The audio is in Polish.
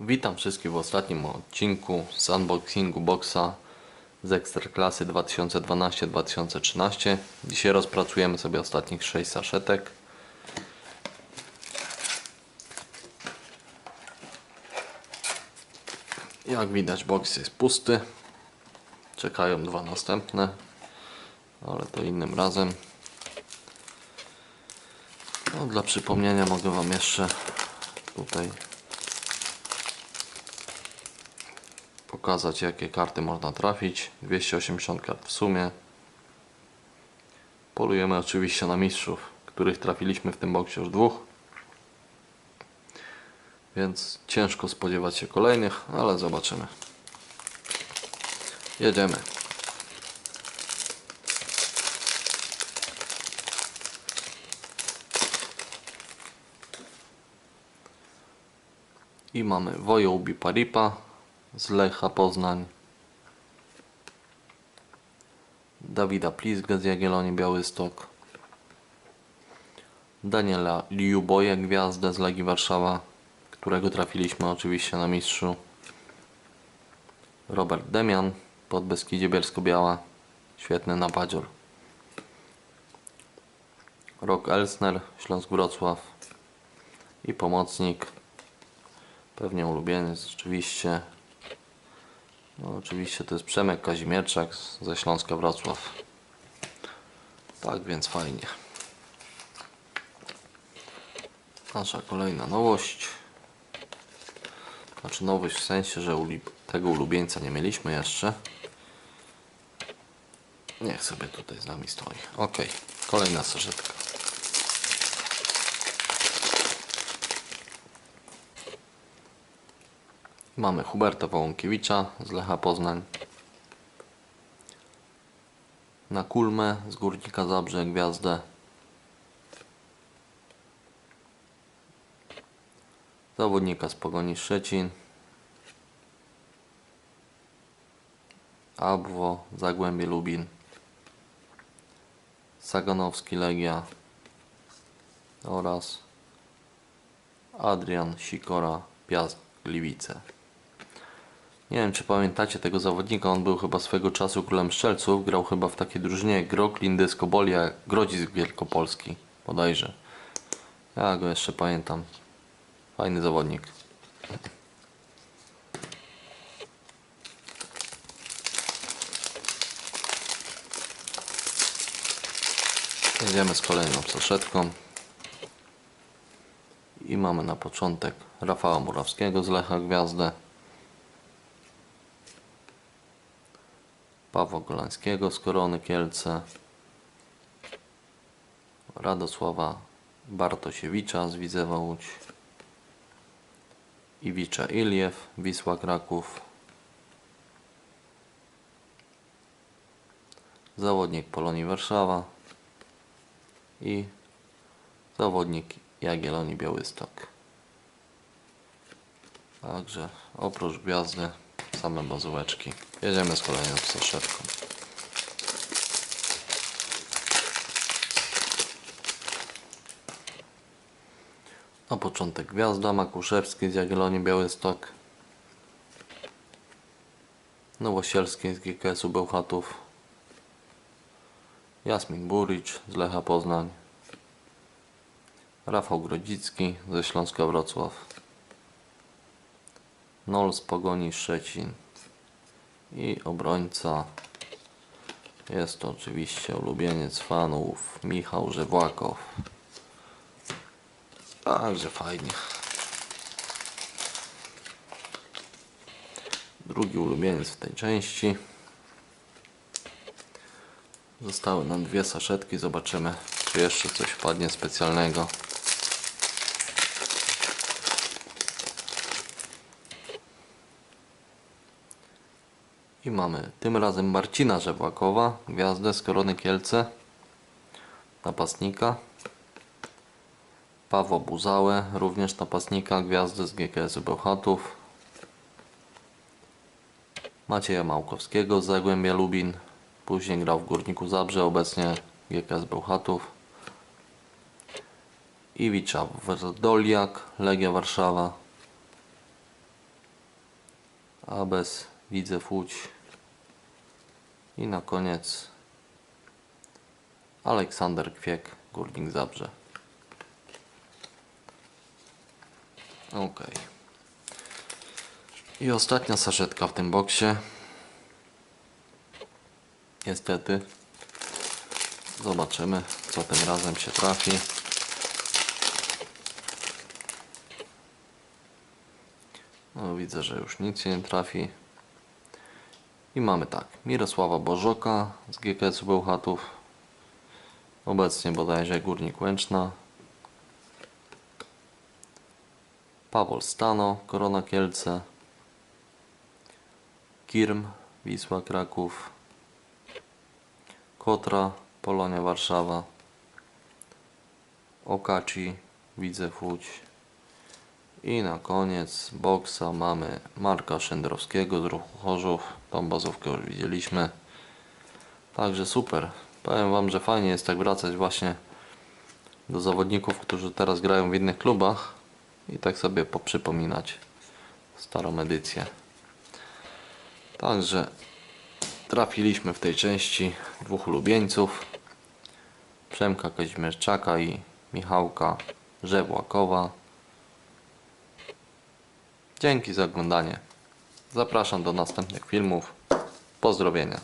Witam wszystkich w ostatnim odcinku z unboxingu boxa z Ekstraklasy 2012-2013. Dzisiaj rozpracujemy sobie ostatnich 6 saszetek. Jak widać box jest pusty. Czekają dwa następne, ale to innym razem. No, dla przypomnienia mogę Wam jeszcze tutaj pokazać jakie karty można trafić. 280 kart w sumie. Polujemy oczywiście na mistrzów których trafiliśmy w tym boksie już dwóch. Więc ciężko spodziewać się kolejnych ale zobaczymy. Jedziemy. I mamy Wojołbi Paripa z Lecha Poznań. Dawida Plizgę z Jagiellonii Białystok. Daniela Liuboja Gwiazdę z Legii Warszawa którego trafiliśmy oczywiście na mistrzu. Robert Demian pod Beskidzie Bielsko-Biała. Świetny napadzior. Rok Elsner Śląsk Wrocław. I pomocnik pewnie ulubieniec oczywiście no, oczywiście to jest Przemek Kazimierczak ze Śląska Wrocław. Tak więc fajnie. Nasza kolejna nowość. Znaczy nowość w sensie, że tego ulubieńca nie mieliśmy jeszcze. Niech sobie tutaj z nami stoi. Ok, kolejna sarzetka. Mamy Huberta Wołąkiewicza z Lecha Poznań. Na Kulmę z Górnika Zabrze Gwiazdę. Zawodnika z Pogoni Szczecin. Abwo Zagłębie Lubin. Saganowski Legia oraz Adrian Sikora Piast Gliwice. Nie wiem, czy pamiętacie tego zawodnika, on był chyba swego czasu królem strzelców, grał chyba w takiej drużynie Groklin Dyskobolia Grodzisk Wielkopolski, bodajże. Ja go jeszcze pamiętam. Fajny zawodnik. Jedziemy z kolejną saszetką. I mamy na początek Rafała Murawskiego z Lecha Gwiazdę. Pawła Golańskiego z Korony Kielce. Radosława Bartosiewicza z Widzewa Łódź. Iwicza Iliew, Wisła Kraków. Zawodnik Polonii Warszawa. I zawodnik Jagiellonii Białystok. Także oprócz gwiazdy same bazułeczki. Jedziemy z kolejną saszetką. Na początek gwiazda Makuszewski z Jagiellonii Białystok. Nowosielski z GKS-u Bełchatów. Jasmin Buricz z Lecha Poznań. Rafał Grodzicki ze Śląska Wrocław. Nol z Pogoni Szczecin. I obrońca jest to oczywiście ulubieniec fanów Michał Żewłakow. Także fajnie. Drugi ulubieniec w tej części. Zostały nam dwie saszetki. Zobaczymy, czy jeszcze coś wpadnie specjalnego. I mamy tym razem Marcina Żewłakowa, gwiazdę z Korony Kielce, napastnika. Pawła Buzałę, również napastnika, gwiazdy z GKS-u Bełchatów. Macieja Małkowskiego z Zagłębia Lubin, później grał w Górniku Zabrze, obecnie GKS Bełchatów. Iwicza Werdoliak, Legia Warszawa. Abes, Widzew Łódź i na koniec Aleksander Kwiek, Górnik Zabrze. Ok. I ostatnia saszetka w tym boksie. Niestety. Zobaczymy, co tym razem się trafi. No, widzę, że już nic się nie trafi. I mamy tak. Mirosława Bożoka z GKS Bełchatów. Obecnie bodajże Górnik Łęczna. Paweł Stano, Korona Kielce. Kirm, Wisła Kraków. Kotra, Polonia Warszawa. Okaci, Widzew Łódź. I na koniec boksa mamy Marka Szendrowskiego z ruchu Chorzów. Tą bazówkę już widzieliśmy. Także super. Powiem Wam, że fajnie jest tak wracać właśnie do zawodników, którzy teraz grają w innych klubach i tak sobie poprzypominać starą edycję. Także trafiliśmy w tej części dwóch ulubieńców. Przemka Kazimierczaka i Michałka Żewłakowa. Dzięki za oglądanie. Zapraszam do następnych filmów. Pozdrowienia.